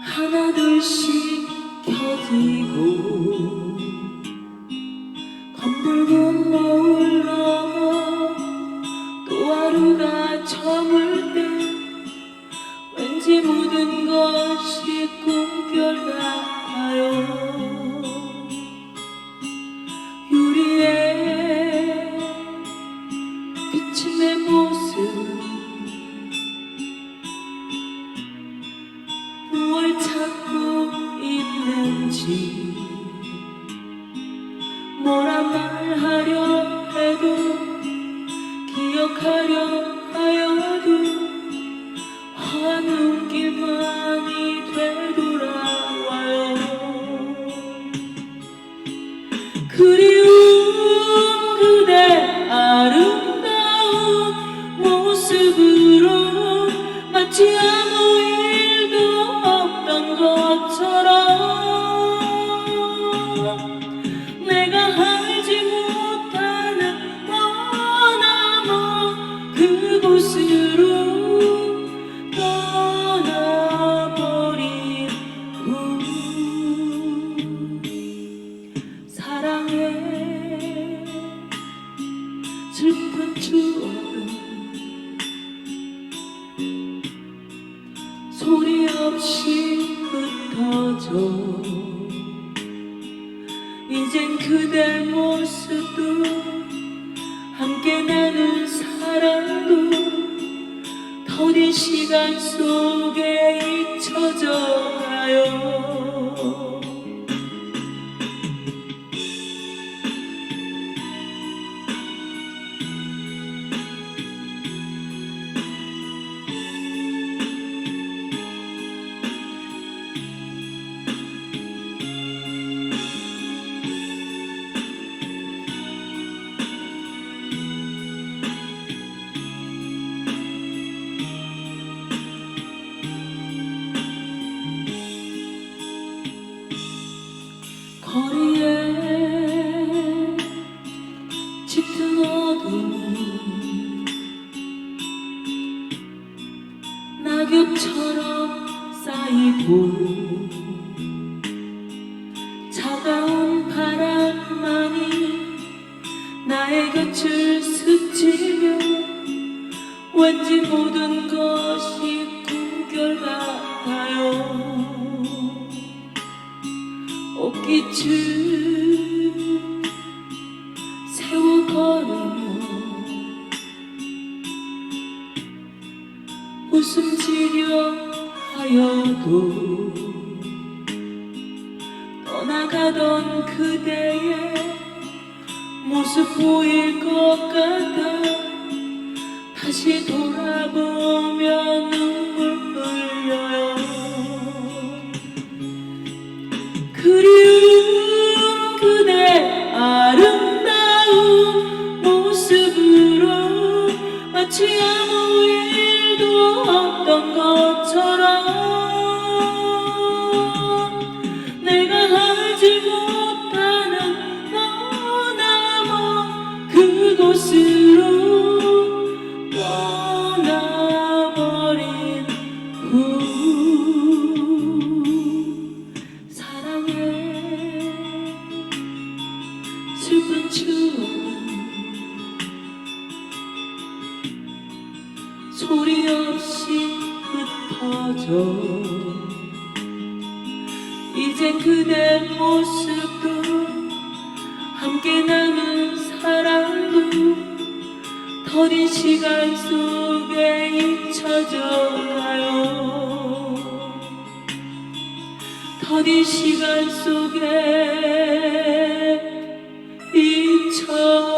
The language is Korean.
하나둘씩 켜지고 검붉은 노을 넘어 또 하루가 저물 때 왠지 모든 것이 꿈결 같아요. 내 모습 뭐라 말하려 해도 기억하려 곳으로 떠나버린 후 사랑해 슬픈 추억은 소리 없이 흩어져. 이젠 그대 시간 속에 잊혀져 가요 거리에 짙은 어둠이 낙엽처럼 쌓이고 차가운 바람만이 나의 곁을 스치며 왠지 모든 것이 옷깃을 세워 걸으며 웃음 지려 하여도 떠나가던 그대의 모습 보일 것 같아 다시 돌아보 마치 아무 일도 없던 것처럼 내가 알지 못하는 머나먼 그곳으 흩어져 이젠 그대 모습도 함께 나눈 사랑도 더딘 시간 속에 잊혀져 가요? 더딘 시간 속에 가요